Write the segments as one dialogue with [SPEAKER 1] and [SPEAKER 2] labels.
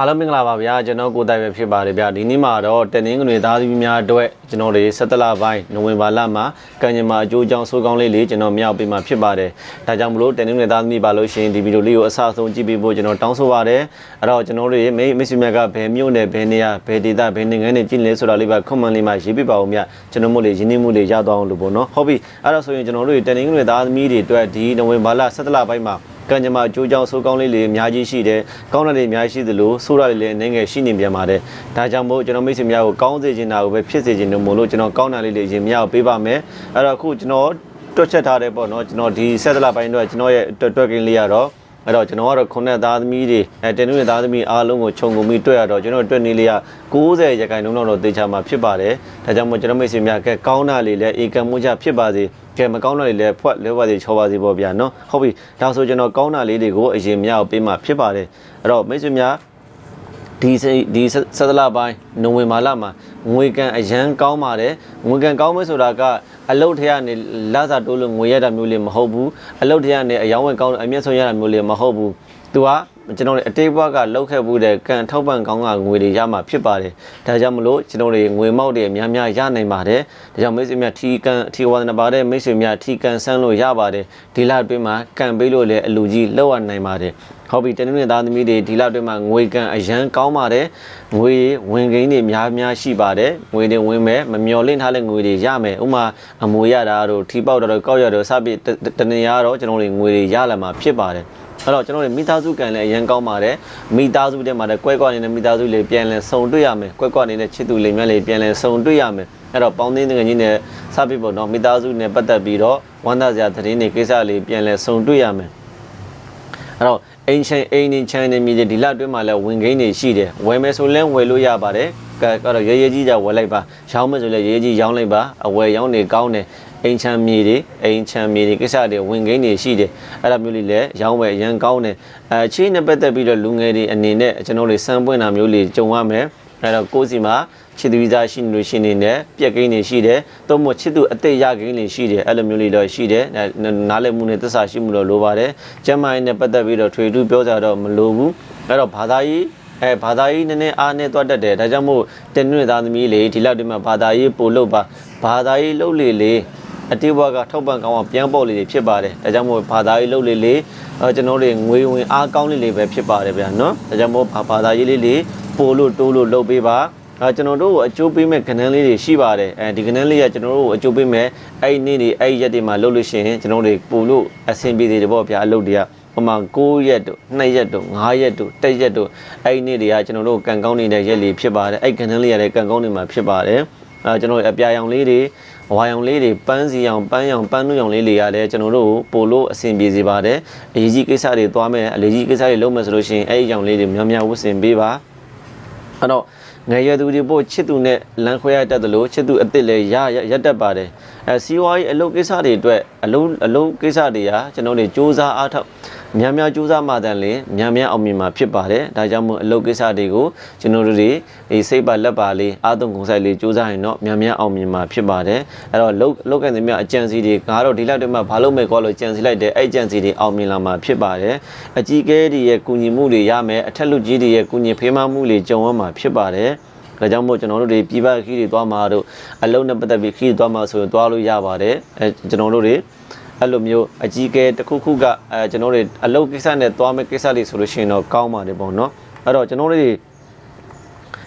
[SPEAKER 1] အားလုံးမင်္ဂလာပါဗျာကျွန်တော်ကိုတိုင်ပဲဖြစ်ပါတယ်ဗျာဒီနေ့မှာတော့တနင်္ဂနွေသားသမီးများအတွက်ကျွန်တော်တွေ17လပိုင်းနိုဝင်ဘာလမှာကံကြမ္မာအကျိုးအကြောင်းဆိုးကောင်းလေးလေးကျွန်တော်မြောက်ပေးမှာဖြစ်ပါတယ်ဒါကြောင့်မလို့တနင်္ဂနွေသားသမီးပါလို့ရှိရင်ဒီဗီဒီယိုလေးကိုအစအဆုံးကြည့်ပေးဖို့ကျွန်တော်တောင်းဆိုပါတယ်အဲ့တော့ကျွန်တော်တို့မိတ်မိတ်ဆွေများကဘယ်မြို့နယ်ဘယ်နေရာဘယ်ဒေသဘယ်နိုင်ငံနဲ့ကြည့်လဲဆိုတာလေးပါ comment လေးမှာရေးပြပါဦးမြကျွန်တော်မို့လေးရင်းနှီးမှုလေးရသွားအောင်လို့ပေါ့နော်ဟုတ်ပြီအဲ့တော့ဆိုရင်ကျွန်တော်တို့တနင်္ဂနွေသားသမီးတွေအတွက်ဒီနိုဝင်ဘာလ17လပိုင်းမှာ ကံကြမ္မာအကျိုးကြောင့်ဆိုးကောင်းလေးတွေအများကြီးရှိတယ်။ကောင်းတဲ့တွေအများကြီးရှိသလိုဆိုးတာတွေလည်းအနေငယ်ရှိနေပြန်ပါတယ်။ဒါကြောင့်မို့ကျွန်တော်မိတ်ဆွေများကိုကောင်းစေချင်တာကိုပဲဖြစ်စေချင်တယ်မို့လို့ကျွန်တော်ကောင်းတာလေးတွေရင်များကိုပေးပါမယ်။အဲ့တော့အခုကျွန်တော်တွက်ချက်ထားတယ်ပေါ့နော်ကျွန်တော်ဒီဆက်သလပိုင်းတော့ကျွန်တော်ရဲ့တွက်တွက်ကင်းလေးရတော့ အဲ့တော့ကျွန်တော်ကတော့ခုနှစ်သားသမီးတွေအဲတင်နုရဲ့သားသမီးအားလုံးကိုခြုံငုံပြီးတွေ့ရတော့ကျွန်တော်တွက်နေလေးက90ရာခိုင်နှုန်းတော့သေချာမှာဖြစ်ပါတယ်။ဒါကြောင့်မို့ကျွန်တော်မိတ်ဆွေများကကောင်းတာလေးလည်းဧကံမှုကြဖြစ်ပါစေ။ကဲမကောင်းတာလေးလည်းဖွက်လဲပါစေချောပါစေပေါ့ဗျာနော်။ဟုတ်ပြီ။ဒါဆိုကျွန်တော်ကောင်းတာလေးတွေကိုအရင်များကိုပေးမှဖြစ်ပါတယ်။အဲ့တော့မိတ်ဆွေများဒီစိဒီဆသလပိုင်းနိုဝင်ဘာလမှာငွေကန်အရန်ကောင်းပါတယ်ငွေကန်ကောင်းမယ်ဆိုတာက အလုတ်ထရကနေလစာတိုးလို့ငွေရတာမျိုးလေးမဟုတ်ဘူးအလုတ်ထရကနေအယောင်းဝယ်ကောင်းအမျက်ဆုံးရတာမျိုးလေးမဟုတ်ဘူးသူကကျွန်တော်တို့အတိတ်ဘဝကလောက်ခဲ့မှုတဲ့ကန်ထောက်ပံ့ကောင်းကငွေတွေရမှာဖြစ်ပါတယ်ဒါကြောင့်မလို့ကျွန်တော်တို့ငွေမောက်တွေအများများရနိုင်ပါတယ်ဒါကြောင့်မိတ်ဆွေများထီကန်ထီဝါဒနာပါတဲ့မိတ်ဆွေများထီကန်ဆန်းလို့ရပါတယ်ဒီလအတွင်းမှာကန်ပေးလို့လည်းအလူကြီးလောက်ရနိုင်ပါတယ် ဟုတ်ပြီတနင်္ဂနွေသားသမီးတွေဒီလောက်တွင်းမှာငွေကန်အရန်ကောင်းပါတယ်ငွေဝင်ကိန်းတွေများများရှိပါတယ်ငွေတွေဝင်မယ်မမျော်လင့်ထားတဲ့ငွေတွေရမယ်ဥမာအမွေရတာတို့ထီပေါက်တာတို့ကောက်ရတာတို့စပြီးတနေရတော့ကျွန်တော်တို့ငွေတွေရလာမှာဖြစ်ပါတယ်အဲ့တော့ကျွန်တော်တို့မိသားစုကံလည်းအရင်ကောင်းပါတယ်မိသားစုထဲမှာလည်းကွဲကွာနေတဲ့မိသားစုလေးပြန်လည်ဆုံတွေ့ရမယ်ကွဲကွာနေတဲ့ချစ်သူလေးများလေးပြန်လည်ဆုံတွေ့ရမယ်အဲ့တော့ပေါင်းသင်းငွေကြီးနဲ့စပြီးပေါ့နော်မိသားစုနဲ့ပတ်သက်ပြီးတော့ဝမ်းသာစရာသတင်းတွေကိစ္စလေးပြန်လည်ဆုံတွေ့ရမယ်အဲ့တော့ အိမ်ချင်းအိမ်နေချမ်းနေမိတဲ့ဒီလအတွင်းမှာလည်းဝင်ကိန်းတွေရှိတယ်ဝယ်မယ်ဆိုလဲဝယ်လို့ရပါတယ်ကတော့ရဲရဲကြီးကြဝယ်လိုက်ပါရောင်းမယ်ဆိုလဲရဲရဲကြီးရောင်းလိုက်ပါအဝယ်ရောင်းနေကောင်းတယ်အိမ်ချမ်းမြေတွေအိမ်ချမ်းမြေတွေကိစ္စတွေဝင်ကိန်းတွေရှိတယ်အဲ့ဒါမျိုးလေးလည်းရောင်းဝယ်အရန်ကောင်းတယ်အဲချင်းနဲ့ပတ်သက်ပြီးတော့လူငယ်တွေအနေနဲ့ကျွန်တော်တို့စမ်းပွင့်တာမျိုးလေးကြုံရမယ်အဲ့တော့ကိုယ်စီမှာ ချစ်သူသားရှိနေလို့ရှိနေတဲ့ပြက်ကိန်းတွေရှိတယ်။သို့မဟုတ်ချစ်သူအသက်ရကိန်းတွေရှိတယ်အဲ့လိုမျိုးလေးတော့ရှိတယ်။နားလည်မှုနဲ့သစ္စာရှိမှုတော့လိုပါတယ်။ကျမ်းမာရေးနဲ့ပတ်သက်ပြီးတော့ထွေထူးပြောကြတော့မလိုဘူး။အဲ့တော့ဘာသာရေးအဲဘာသာရေးနည်းနည်းအားနဲ့တွတ်တတ်တယ်ဒါကြောင့်မို့တင်နွေသားသမီးလေးဒီလောက်ဒီမှာဘာသာရေးပို့လို့ပါဘာသာရေးလှုပ်လေလေအတိဘွားကထောက်ပံ့ကောင်းအောင်ပြန်ပေါ်လေးတွေဖြစ်ပါတယ်ဒါကြောင့်မို့ဘာသာရေးလှုပ်လေလေအဲကျွန်တော်တို့ငွေဝင်အားကောင်းလေးလေးပဲဖြစ်ပါတယ်ဗျာနော်ဒါကြောင့်မို့ဘာသာရေးလေးလေးပို့လို့တိုးလို့လှုပ်ပေးပါ အဲကျွန်တော်တို့ကိုအကျိုးပေးမဲ့ကဏ္ဍလေးတွေရှိပါတယ်အဲဒီကဏ္ဍလေးကကျွန်တော်တို့ကိုအကျိုးပေးမဲ့အဲ့ဒီနေ့တွေအဲ့ဒီရက်တွေမှာလှုပ်လို့ရှိရင်ကျွန်တော်တို့ပို့လို့အဆင်ပြေသေးတယ်ပေါ့ဗျာအလုပ်တွေကပမာ9ရက်တို့2ရက်တို့5ရက်တို့1ရက်တို့အဲ့ဒီနေ့တွေကကျွန်တော်တို့ကန်ကောင်းနေတဲ့ရက်လေးဖြစ်ပါတယ်အဲ့ကဏ္ဍလေးရတဲ့ကန်ကောင်းနေမှာဖြစ်ပါတယ်အဲကျွန်တော်အပြာရောင်လေးတွေဝါရောင်လေးတွေပန်းစီရောင်ပန်းရောင်ပန်းနုရောင်လေးတွေကလည်းကျွန်တော်တို့ပို့လို့အဆင်ပြေစေပါတယ်အရေးကြီးကိစ္စတွေသွားမယ်အလေးကြီးကိစ္စတွေလုပ်မယ်ဆိုလို့ရှိရင်အဲ့ဒီရောင်လေးတွေများများဝတ်ဆင်ပေးပါအဲ့တော့ ငယ်ရွယ်သူတွေပို့ချစ်သူနဲ့လမ်းခွဲရတတ်တယ်လို့ချစ်သူအစ်စ်လည်းရရက်တတ်ပါတယ်အဲစီးပွားရေးအလုပ်ကိစ္စတွေအတွက်အလုပ်အလုပ်ကိစ္စတွေကကျွန်တော်တို့စ조사အားထုတ် များများစူးစမ်းမှတန်လင်များများအောင်မြင်မှာဖြစ်ပါတယ်ဒါကြောင့်မို့အလုပ်ကိစ္စတွေကိုကျွန်တော်တို့တွေဒီစိတ်ပါလက်ပါလေးအာသုံးကုန်ဆိုင်လေးစူးစမ်းရင်တော့များများအောင်မြင်မှာဖြစ်ပါတယ်အဲ့တော့လုတ်လုတ်ကန်စမြအကြံစီတွေငါတော့ဒီလောက်တည်းမှဘာလို့မဲ့ကောလို့ကြံစီလိုက်တယ်အဲ့ကြံစီတွေအောင်မြင်လာမှာဖြစ်ပါတယ်အကြီးကဲတွေရဲ့ကုညီမှုတွေရမယ်အထက်လူကြီးတွေရဲ့ကုညီဖေးမမှုတွေကြုံရမှာဖြစ်ပါတယ်ဒါကြောင့်မို့ကျွန်တော်တို့တွေပြည်ပခီးတွေသွားမှာတို့အလုံးနဲ့ပတ်သက်ပြီးခီးသွားမှာဆိုရင်သွားလို့ရပါတယ်အဲကျွန်တော်တို့တွေ အဲ့လိုမျိုးအကြီးကဲတစ်ခုခုကအဲကျွန်တော်တို့အလုပ်ကိစ္စနဲ့သွားမယ့်ကိစ္စတွေဆိုလို့ရှိရင်တော့ကောင်းပါတယ်ပေါ့နော်အဲ့တော့ကျွန်တော်တို့တွေ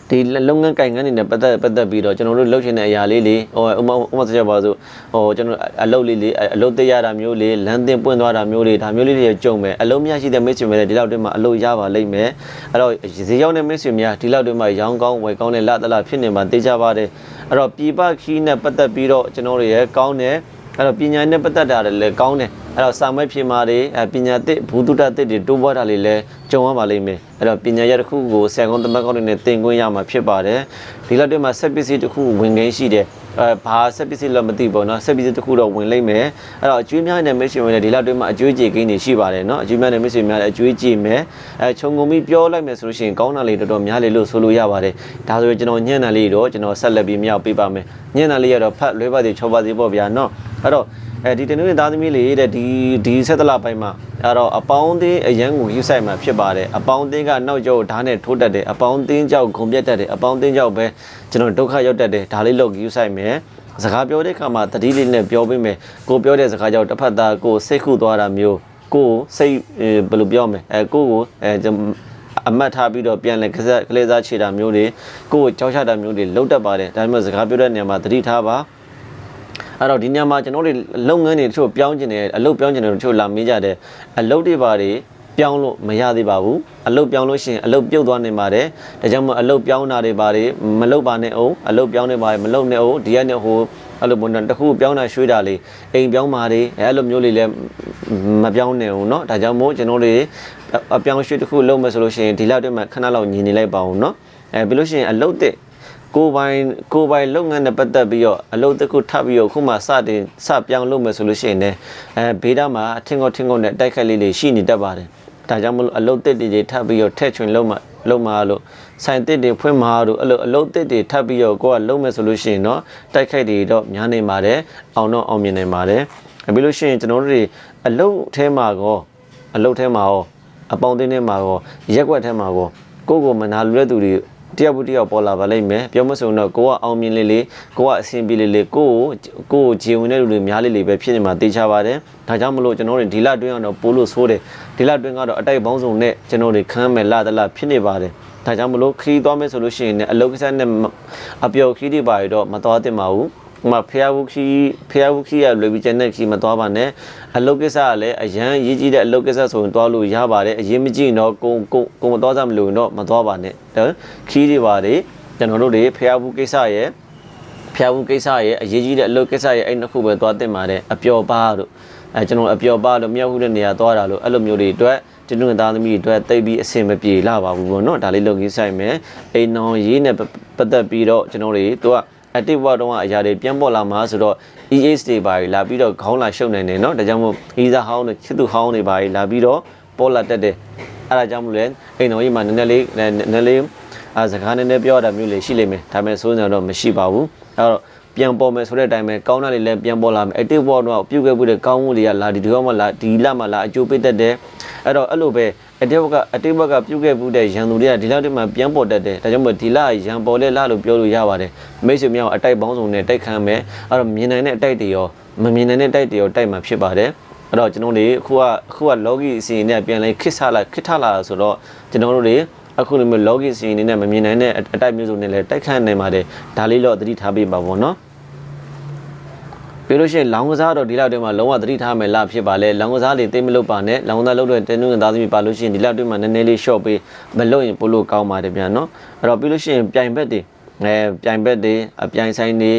[SPEAKER 1] ဒီလုပ်ငန်းကိုင်ငန်းတွေနဲ့ပတ်သက်ပတ်သက်ပြီးတော့ကျွန်တော်တို့လုပ်ချင်တဲ့အရာလေးလေးဟိုဥမာဥမာဆိုကြပါစို့ဟိုကျွန်တော်အလုပ်လေးလေးအလုပ်တရတာမျိုးလေးလမ်းတင်ပွင့်သွားတာမျိုးလေးဒါမျိုးလေးတွေကြုံမယ်အလုပ်များရှိတဲ့မိတ်ဆွေများဒီလောက်တည်းမှာအလုပ်ရပါလိမ့်မယ်အဲ့တော့ဈေးရောက်တဲ့မိတ်ဆွေများဒီလောက်တည်းမှာရောင်းကောင်းဝယ်ကောင်းတဲ့လတလာဖြစ်နေမှာသိကြပါတယ်အဲ့တော့ပြည်ပခီးနဲ့ပတ်သက်ပြီးတော့ကျွန်တော်တို့ရဲ့ကောင်းတဲ့ အဲ့တော့ပညာနဲ့ပတ်သက်တာလည်းကောင်းတယ်အဲ့တော့စာမိုက်ဖြေမာတွေအပညာသစ်ဘူတုတသစ်တွေတိုးပွားတာလေးလည်းကြုံရပါလိမ့်မယ်အဲ့တော့ပညာရတစ်ခုကိုဆယ်ကုန်းသမတ်ကောင်းတွေနဲ့သင်ခွင့်ရမှာဖြစ်ပါတယ်ဒီလောက်တည်းမှာဆက်ပစ္စည်းတစ်ခုဝင်ခင်းရှိတယ်အဲဘာဆက်ပစ္စည်းလည်းမသိဘူးเนาะဆက်ပစ္စည်းတစ်ခုတော့ဝင်လိမ့်မယ်အဲ့တော့အကျွေးများနဲ့မိတ်ဆွေများနဲ့ဒီလောက်တည်းမှာအကျွေးကြေကိန်းတွေရှိပါတယ်เนาะအကျွေးများနဲ့မိတ်ဆွေများလည်းအကျွေးကြည့်မယ်အဲခြုံငုံပြီးပြောလိုက်မယ်ဆိုလို့ရှိရင်ကောင်းတာလေးတော်တော်များလေလို့ဆိုလို့ရပါတယ်ဒါဆိုရင်ကျွန်တော်ညံ့တာလေးတော့ကျွန်တော်ဆက်လက်ပြီးမြောက်ပေးပါမယ်ညံ့တာလေးကတော့ဖတ်လွဲပါသေးချောပါသေးပေါ့ဗျာเนาะ အဲ့တော့အဲဒီတနင်္ဂနွေသားသမီးလေးတဲ့ဒီဒီဆက်တလပိုင်းမှာအဲ့တော့အပေါင်းအသင်းအရန်ကိုယူဆိုင်မှာဖြစ်ပါတယ်အပေါင်းအသင်းကနောက်ကျောဓာတ်နဲ့ထိုးတက်တယ်အပေါင်းအသင်းကြောက်ဂုံပြတ်တက်တယ်အပေါင်းအသင်းကြောက်ပဲကျွန်တော်ဒုက္ခရောက်တတ်တယ်ဒါလေးလောက်ယူဆိုင်မယ်စကားပြောတဲ့အခါမှာတတိလေးနဲ့ပြောပေးမယ်ကိုပြောတဲ့စကားကြောင့်တစ်ဖက်သားကိုစိတ်ခုသွားတာမျိုးကိုယ်စိတ်ဘယ်လိုပြောမလဲအဲကိုကိုအဲအမတ်ထားပြီးတော့ပြန်လဲကစားကလေးစားခြေတာမျိုးတွေကိုကိုကြောက်ချတာမျိုးတွေလောက်တတ်ပါတယ်ဒါပေမဲ့စကားပြောတဲ့နေရာမှာတတိထားပါ အဲ့တော့ဒီညမှာကျွန်တော်တို့လုပ်ငန်းတွေတချို့ပြောင်းကျင်တယ်အလုပ်ပြောင်းကျင်တယ်တချို့လာမေးကြတယ်အလုပ်တွေပါတွေပြောင်းလို့မရသေးပါဘူးအလုပ်ပြောင်းလို့ရှိရင်အလုပ်ပြုတ်သွားနေပါတယ်ဒါကြောင့်မို့အလုပ်ပြောင်းတာတွေပါတွေမလုပ်ပါနဲ့အောင်အလုပ်ပြောင်းနေပါမလုပ်နဲ့အောင်ဒီကနေ့ဟိုအဲ့လိုပုံစံတစ်ခုပြောင်းတာရွှေ့တာလေးအိမ်ပြောင်းပါတွေအဲ့လိုမျိုးလေးလည်းမပြောင်းနဲ့အောင်เนาะဒါကြောင့်မို့ကျွန်တော်တို့အပြောင်းရွှေ့တစ်ခုလုပ်မယ်ဆိုလို့ရှိရင်ဒီလောက်တည်းမှာခဏလောက်ညီနေလိုက်ပါအောင်เนาะအဲပြီးလို့ရှိရင်အလုပ်တဲ့ ကိုယ်ပိုင်ကိုယ်ပိုင်လုပ်ငန်းနဲ့ပတ်သက်ပြီးတော့အလုပ်တစ်ခုထပ်ပြီးတော့ခုမှစတင်စပြောင်းလုပ်မယ်ဆိုလို့ရှိရင်လည်းအဲဘေးသားမှာအထင်ကောထင်ကောနဲ့တိုက်ခတ်လေးတွေရှိနေတတ်ပါတယ်ဒါကြောင့်မလို့အလုပ်တစ်တွေထပ်ပြီးတော့ထက်ချွင်လုပ်မှလုပ်မှလို့ဆိုင်တစ်တွေဖွင့်မှာတို့အဲ့လိုအလုပ်တစ်တွေထပ်ပြီးတော့ကိုကလုပ်မယ်ဆိုလို့ရှိရင်တော့တိုက်ခိုက်တွေတော့များနေပါတယ်အောင်တော့အောင်မြင်နေပါတယ်ပြီးလို့ရှိရင်ကျွန်တော်တို့တွေအလုပ်ထဲမှာကောအလုပ်ထဲမှာရောအပေါင်းအသင်းထဲမှာရောရက်ွက်ထဲမှာရောကိုယ့်ကိုမနာလူတဲ့သူတွေ တယောက်ဘူးတယောက်ပေါ်လာပါလိမ့်မယ်ပြောမစုံတော့ကိုကအောင်မြင်လေးလေးကိုကအဆင်ပြေလေးလေးကိုကိုကိုကိုဂျေဝင်တဲ့လူတွေများလေးလေးပဲဖြစ်နေမှာတေချာပါတယ်ဒါကြောင့်မလို့ကျွန်တော်တို့ဒီလတွင်းကတော့ပိုးလို့ဆိုးတယ်ဒီလတွင်းကတော့အတိုက်ပေါင်းစုံနဲ့ကျွန်တော်တွေခမ်းမယ်လာတလားဖြစ်နေပါတယ်ဒါကြောင့်မလို့ခီးသွားမယ်ဆိုလို့ရှိရင်လည်းအလုတ်ကစားနဲ့အပျော်ခီးတွေပါရတော့မသွားသင့်ပါဘူးဟို မှာဖျားဝခီဖျားဝခီရလွယ်ပြီးကျန်တဲ့ခီမသွားပါနဲ့အလုတ်ကိစ္စကလည်းအရန်ရေးကြည့်တဲ့အလုတ်ကိစ္စဆိုရင်သွားလို့ရပါတယ်အရင်မကြည့်တော့ကိုကိုကိုမသွားကြမလို့တော့မသွားပါနဲ့ခီးတွေပါတယ်ကျွန်တော်တို့တွေဖျားဝကိစ္စရဲ့ဖျားဝကိစ္စရဲ့အရေးကြီးတဲ့အလုတ်ကိစ္စရဲ့အဲ့နှစ်ခုပဲသွားတင်ပါတယ်အပျော်ပါတို့အဲကျွန်တော်အပျော်ပါလို့မြောက်ခုတဲ့နေရာသွားတာလို့အဲ့လိုမျိုးတွေအတွက်ကျွန်တော်သားသမီးတွေအတွက်တိတ်ပြီးအဆင်မပြေလာပါဘူးပေါ့နော်ဒါလေးလုပ်ကြီးဆိုင်မယ်အိမ်နောင်ရေးနဲ့ပတ်သက်ပြီးတော့ကျွန်တော်တွေသူက active work တုန်းကအရာတွေပြန်ပေါ်လာမှာဆိုတော့ EAS တွေပါလာပြီးတော့ခေါင်းလာရှုပ်နေတယ်เนาะဒါကြောင့်မို့ visa ဟောင်းတွေချစ်သူဟောင်းတွေပါလာပြီးတော့ပေါ်လာတက်တယ်အဲ့ဒါကြောင့်မို့လဲအိမ်တော်ကြီးမှာနည်းနည်းလေးနည်းနည်းလေးအဲစကားနည်းနည်းပြောတာမျိုးလေးရှိလိမ့်မယ်ဒါပေမဲ့စိုးစံတော့မရှိပါဘူးအဲ့တော့ ပြန်ပေါ်မယ်ဆိုတဲ့အတိုင်းပဲကောင်းတာလေးလည်းပြန်ပေါ်လာမယ် active work တော့ပြုတ်ခဲ့မှုတဲ့ကောင်းမှုတွေကလာဒီဒီတော့မှလာဒီလမှလာအကျိုးပေးတတ်တယ်အဲ့တော့အဲ့လိုပဲအတေဘကအတေဘကပြုတ်ခဲ့မှုတဲ့ရန်သူတွေကဒီလောက်တည်းမှပြန်ပေါ်တတ်တယ်ဒါကြောင့်မို့ဒီလရန်ပေါ်လဲလာလို့ပြောလို့ရပါတယ်မိတ်ဆွေများအတိုက်ပေါင်းစုံနဲ့တိုက်ခမ်းမယ်အဲ့တော့မြင်နိုင်တဲ့အတိုက်တွေရောမမြင်နိုင်တဲ့အတိုက်တွေရောတိုက်မှာဖြစ်ပါတယ်အဲ့တော့ကျွန်တော်တို့အခုကအခုက logi အစီအနဲ့ပြန်လဲခစ်ဆလာခစ်ထလာဆိုတော့ကျွန်တော်တို့တွေ အခုလိုမျိုး logi အစီအနဲ့မမြင်နိုင်တဲ့အတိုက်မျိုးစုံနဲ့လဲတိုက်ခမ်းနိုင်ပါတယ်ဒါလေးတော့သတိထားပေးပါဘောနော်ပြီးလို့ရှိရင်လောင်ကစားတော့ဒီလောက်တည်းမှာလုံးဝသတိထားမယ်လားဖြစ်ပါလေလောင်ကစားတွေသိမလို့ပါနဲ့လောင်ကစားလုပ်တဲ့တင်းနုငသားသမီးပါလို့ရှိရင်ဒီလောက်တည်းမှာနည်းနည်းလေး short ပေးမလို့ရင်ပို့လို့ကောင်းပါတယ်ဗျာနော်အဲ့တော့ပြီးလို့ရှိရင်ပြိုင်ဘက်တွေအဲပြိုင်ဘက်တွေအပြိုင်ဆိုင်တွေ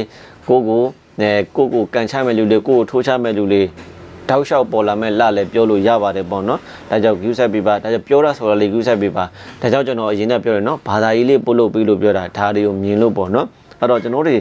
[SPEAKER 1] ကိုကိုအဲကိုကိုကန်ချမဲ့လူတွေကိုကိုထိုးချမဲ့လူတွေ တောက်လျှောက်ပေါ်လာမဲ့လလည်းပြောလို့ရပါတယ်ပေါ့နော်ဒါကြောင့် view set ပေးပါဒါကြောင့်ပြောတာဆိုတော့လေ view set ပေးပါဒါကြောင့်ကျွန်တော်အရင်ကပြောရနော်ဘာသာရေးလေးပို့လို့ပြီးလို့ပြောတာဒါတွေကိုမြင်လို့ပေါ့နော်အဲ့တော့ကျွန်တော်တို့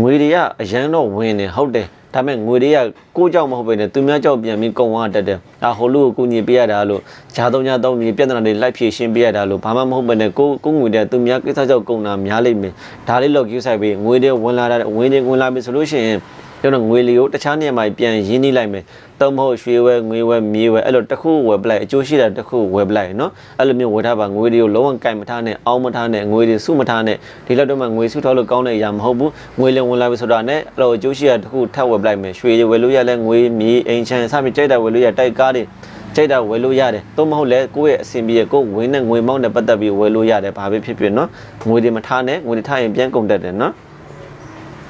[SPEAKER 1] ငွေတွေကအရန်တော့ဝင်နေဟုတ်တယ်ဒါပေမဲ့ငွေတွေကကိုးကြောက်မဟုတ်ပဲနဲ့သူများကြောက်ပြန်ပြီးကုန်သွားတတ်တယ်။ဒါဟိုလူကိုကူညီပေးရတာလို့ဂျာသုံးညာသုံးပြီးပြဿနာတွေလိုက်ဖြေရှင်းပေးရတာလို့ဘာမှမဟုတ်ပဲနဲ့ကိုကိုငွေတွေသူများကိစ္စကြောက်ကုန်တာများလိမ့်မယ်။ဒါလေးတော့ queue ဆိုင်ပြီးငွေတွေဝင်လာတာဝင်တွေဝင်လာပြီဆိုလို့ရှိရင် ကျွန်တော်ငွေလီကိုတခြားနေရာမှာပြန်ရင်းနှီးလိုက်မယ်။တော့မဟုတ်ရွှေဝဲငွေဝဲမြေဝဲအဲ့လိုတစ်ခုဝယ်ပလိုက်အကျိုးရှိတာတစ်ခုဝယ်ပလိုက်နော်။အဲ့လိုမျိုးဝယ်ထားပါငွေတွေကိုလုံးဝကင်မထားနဲ့အောင်းမထားနဲ့ငွေတွေစုမထားနဲ့ဒီလောက်တော့မှငွေစုထောက်လို့ကောင်းတဲ့အရာမဟုတ်ဘူး။ငွေလင်ဝင်လာပြီဆိုတာနဲ့အဲ့လိုအကျိုးရှိတာတစ်ခုထပ်ဝယ်ပလိုက်မယ်။ရွှေတွေဝယ်လို့ရလဲငွေမြေအိမ်ချမ်းစသဖြင့်ကြိုက်တာဝယ်လို့ရတိုက်ကားတွေကြိုက်တာဝယ်လို့ရတယ်။သို့မဟုတ်လဲကိုယ့်ရဲ့အဆင်ပြေကိုယ်ဝင်းနဲ့ငွေမောင်းနဲ့ပတ်သက်ပြီးဝယ်လို့ရတယ်။ဘာပဲဖြစ်ဖြစ်နော်။ငွေတွေမထားနဲ့ငွေတွေထားရင်ပြန်ကုန်တတ်တယ်နော်။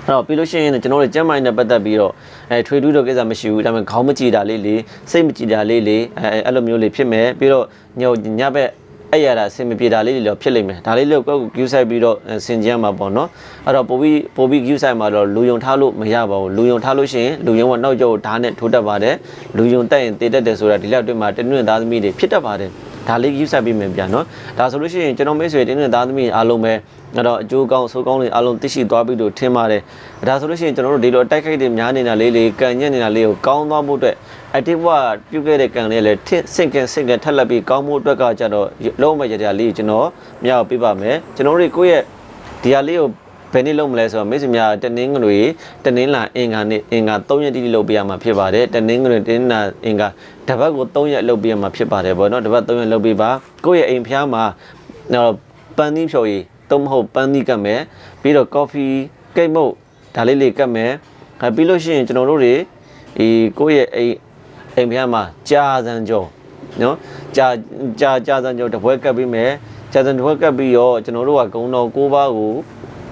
[SPEAKER 1] အဲ့တော့ပြီးလို့ရှိရင်ကျွန်တော်တို့ကျမ်းမိုင်းနဲ့ပတ်သက်ပြီးတော့အဲထွေထူးတော့ကိစ္စမရှိဘူးဒါပေမဲ့ခေါင်းမကြည့်တာလေးလေးစိတ်မကြည့်တာလေးလေးအဲအဲ့လိုမျိုးလေးဖြစ်မယ်ပြီးတော့ညိုညဘက်အဲ့ရတာအဆင်မပြေတာလေးတွေတော့ဖြစ်လိမ့်မယ်ဒါလေးလို့ကိုယ့်ကို queue ဆိုင်ပြီးတော့ဆင်ကြမ်းမှာပေါ့နော်အဲ့တော့ပိုပြီးပိုပြီး queue ဆိုင်မှာတော့လူယုံထားလို့မရပါဘူးလူယုံထားလို့ရှိရင်လူယုံကနောက်ကျောဓာတ်နဲ့ထိုးတတ်ပါတယ်လူယုံတက်ရင်တည်တတ်တယ်ဆိုတာဒီလောက်တွေ့မှာတနွင့်သားသမီးတွေဖြစ်တတ်ပါတယ် ဒါလေး queue ဆိုင်ပြီးမယ်ဗျာနော်ဒါဆိုလို့ရှိရင်ကျွန်တော်မိတ်ဆွေတင်းနဲ့သားသမီးအားလုံးပဲအဲ့တော့အကျိုးကောင်းဆိုးကောင်းတွေအားလုံးသိရှိသွားပြီလို့ထင်ပါတယ်ဒါဆိုလို့ရှိရင်ကျွန်တော်တို့ဒီလိုအတိုက်ခိုက်တွေများနေတာလေးလေးကန်ညက်နေတာလေးကိုကောင်းသွားဖို့အတွက် active ကပြုတ်ခဲ့တဲ့ကန်လေးလည်းထစ်စင်ကန်စင်ကန်ထက်လက်ပြီးကောင်းဖို့အတွက်ကကြတော့လုံးဝရရလေးကျွန်တော်မြောက်ပြပါမယ်ကျွန်တော်တို့ကိုယ့်ရဲ့ဒီဟာလေးကို ဘယ်နေ့လုပ်မလဲဆိုတော့မိတ်ဆွေများတနင်္ဂနွေတနင်္လာအင်္ဂါနေ့အင်္ဂါ3ရက်တိတိလုပ်ပြရမှာဖြစ်ပါတယ်တနင်္ဂနွေတနင်္လာအင်္ဂါတပတ်ကို3ရက်လုပ်ပြရမှာဖြစ်ပါတယ်ဗောနော်တပတ်3ရက်လုပ်ပြပါကိုယ့်ရဲ့အိမ်ဖျားမှာတော့ပန်းသီးဖြော်ရည်တုံးမဟုတ်ပန်းသီးကတ်မယ်ပြီးတော့ coffee ကိတ်မုတ်ဒါလေးလေးကတ်မယ်အဲပြီးလို့ရှိရင်ကျွန်တော်တို့တွေဒီကိုယ့်ရဲ့အိမ်အိမ်ဖျားမှာကြာစံကြောနော်ကြာကြာကြာစံကြောတစ်ပွဲကတ်ပြီးမယ်ကြာစံတစ်ပွဲကတ်ပြီးတော့ကျွန်တော်တို့ကဂုံတော်၉ပါးကို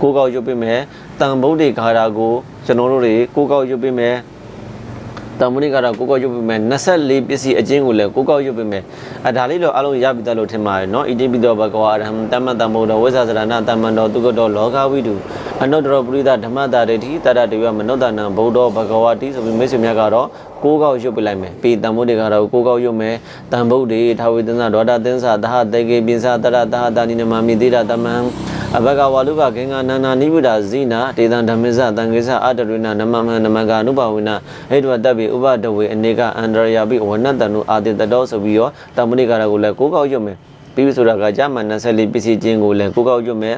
[SPEAKER 1] ကိုကောက်ရွတ်ပေးမယ်တန်ဗုဒ္ဓဂါရာကိုကျွန်တော်တို့တွေကိုကောက်ရွတ်ပေးမယ်တန်ဗုဒ္ဓဂါရာကိုကောက်ရွတ်ပေးမယ်24ပစ္စည်းအကျဉ်းကိုလည်းကိုကောက်ရွတ်ပေးမယ်အဲဒါလေးတော့အလုံးရပြီသားလို့ထင်ပါတယ်နော်ဣတိပိတောဘဂဝါရဟံတမ္မတမ္ဗုဒ္ဓဝိဇာဇရဏတမ္မန္တောသူကတောလောကဝိတုအနုတ္တရပုရိသဓမ္မတာတိတတတေဝမနုဿနံဗုဒ္ဓဘဂဝါတိဆိုပြီးမိတ်ဆွေများကတော့ကိုးကောက်ရွတ်ပစ်လိုက်မယ်ပြီးတံမုတ်တွေကတော့ကိုးကောက်ရွတ်မယ်တံဗုဒ္ဓေထာဝေသင်္သာဒေါတာသင်္သာသဟတေကေပိသတရသဟတာနိနမမိတိရတမံ အဘဂဝါလုကခေင်္ဂနာနာနိဗ္ဗဒဇိနာဒေသံဓမ္မိစသံဃိစအတရဏနမမနမကအနုဘဝိနဟိတဝတ္တပိဥပဒဝေအနေကအန္တရာယပိဝနတ္တနုအာတိတတောဆိုပြီးတော့တမ္မနိကာရကိုလည်းကိုးကောက်ရွတ်မယ်ပြီးပြီဆိုတာကကြာမ24ပစ္စည်းချင်းကိုလည်းကိုးကောက်ရွတ်မယ်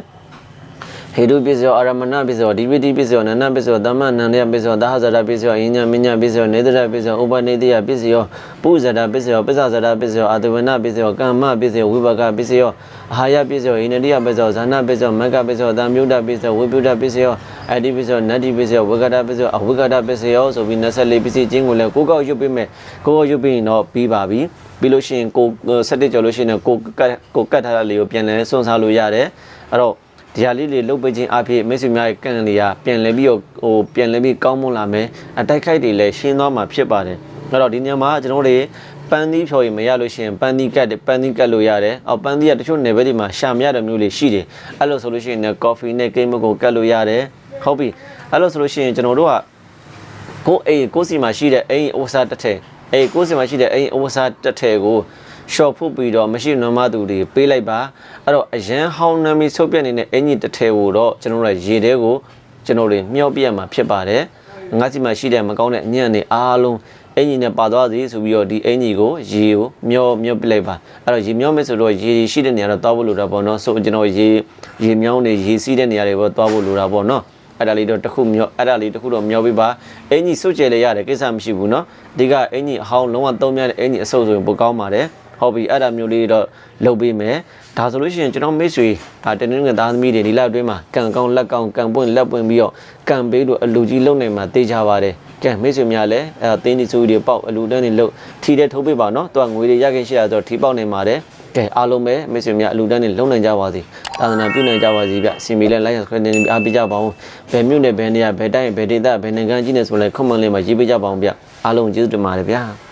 [SPEAKER 1] ဟေတုပစ္စယောအာရမဏပစ္စယောဒီပိတိပစ္စယောနန္နပစ္စယောသမ္မနန္ဒယပစ္စယောသဟဇရပစ္စယောအညမညပစ္စယောနေတရပစ္စယောဥပနေတိယပစ္စယောပုဇရပစ္စယောပစ္စဇရပစ္စယောအာတဝနပစ္စယောကမ္မပစ္စယောဝိဘကပစ္စယောအာဟာယပစ္စယောဣန္ဒိယပစ္စယောဇာနပစ္စယောမက္ကပစ္စယောသံမြုဒ္ဒပစ္စယောဝိပုဒ္ဒပစ္စယောအတ္တိပစ္စယောနတ္တိပစ္စယောဝိကတပစ္စယောအဝိကတပစ္စယောဆိုပြီး24ပစ္စည်းချင်းကိုလည်းကိုကောက်ရွတ်ပေးမယ်ကိုကောက်ရွတ်ပြီးရင်တော့ပြီးပါပြီပြီးလို့ရှိရင်ကို7ကျော်လို့ရှိရင်ကိုကတ်ကိုကတ်ထားတာလေးကိုပြန်လဲစွန့်စားလို့ရတယ်အဲ့တော့ ဒီဟာလေးတွေလုတ်ပေးခြင်းအဖြစ်မိတ်ဆွေများရဲ့ကံတွေကပြန်လဲပြီးတော့ဟိုပြန်လဲပြီးကောင်းမွန်လာမယ်အတိုက်ခိုက်တွေလည်းရှင်းသွားမှာဖြစ်ပါတယ်အဲ့တော့ဒီညမှာကျွန်တော်တို့ပန်းသီးဖြော်ရင်မရလို့ရှိရင်ပန်းသီးကတ်ပန်းသီးကတ်လို့ရတယ်အော်ပန်းသီးကတချို့နယ်ဘက်တွေမှာရှာမရတဲ့မျိုးလေးရှိတယ်အဲ့လိုဆိုလို့ရှိရင်လည်း coffee နဲ့ game ကိုကတ်လို့ရတယ်ဟုတ်ပြီအဲ့လိုဆိုလို့ရှိရင်ကျွန်တော်တို့ကကိုယ်အိမ်ကိုယ်စီမှာရှိတဲ့အိမ်အိုစာတစ်ထည်အိမ်ကိုယ်စီမှာရှိတဲ့အိမ်အိုစာတစ်ထည်ကို ရှော့ဖို့ပြီးတော့မရှိနွမ်းမသူတွေပေးလိုက်ပါအဲ့တော့အရန်ဟောင်းနမ်းပြီးဆုပ်ပြက်နေတဲ့အင်ကြီးတစ်ထည်ကိုတော့ကျွန်တော်တို့ရေထဲကိုကျွန်တော်တို့မျှော့ပြက်မှာဖြစ်ပါတယ်ငါးစီမှာရှိတဲ့မကောင်းတဲ့အညံ့တွေအားလုံးအင်ဂျင်နဲ့ပါသွားစီဆိုပြီးတော့ဒီအင်ဂျင်ကိုရေကိုမျောမျောပစ်လိုက်ပါအဲ့တော့ရေမျောမယ်ဆိုတော့ရေရှိတဲ့နေရာတော့သွားဖို့လိုတာပေါ့နော်ဆိုကျွန်တော်ရေရေမြောင်းနေရေစီးတဲ့နေရာတွေပေါ့သွားဖို့လိုတာပေါ့နော်အဲ့ဒါလေးတော့တစ်ခုမျောအဲ့ဒါလေးတစ်ခုတော့မျောပေးပါအင်ဂျင်စွတ်ကျယ်လေရတယ်ကိစ္စမရှိဘူးနော်အဓိကအင်ဂျင်အဟောင်းလုံးဝသုံးမြတဲ့အင်ဂျင်အဆုပ်ဆိုရင်ပိုကောင်းပါတယ် ဟုတ်ပြီအဲ့ဒါမျိုးလေးတော့လုပ်ပေးမယ်ဒါဆိုလို့ရှိရင်ကျွန်တော်မိတ်ဆွေဒါတနင်္ဂနွေသားသမီးတွေဒီလောက်အတွင်းမှာကံကောင်းလက်ကောင်းကံပွင့်လက်ပွင့်ပြီးတော့ကံပေးလို့အလူကြီးလုံနေမှာတေးကြပါတယ်ကဲမိတ်ဆွေများလည်းအဲတင်းဒီစုတွေပေါက်အလူတန်းတွေလုတ်ထီတဲ့ထုတ်ပေးပါနော်သူကငွေတွေရခဲ့ရှိရဆိုတော့ထီပေါက်နေပါတယ်ကဲအားလုံးပဲမိတ်ဆွေများအလူတန်းတွေလုံနိုင်ကြပါစေသာသနာပြုနိုင်ကြပါစေဗျစီမီလဲလိုက်ရခရစ်တင်အားပေးကြပါဦးဘယ်မြို့နယ်ဘယ်နေရာဘယ်တိုင်းဘယ်ဒေသဘယ်နိုင်ငံကြီးနယ်ဆိုလဲခွန်မန်လေးမှာရေးပေးကြပါအောင်ဗျအားလုံးကျေးဇူးတင်ပါတယ်ဗျာ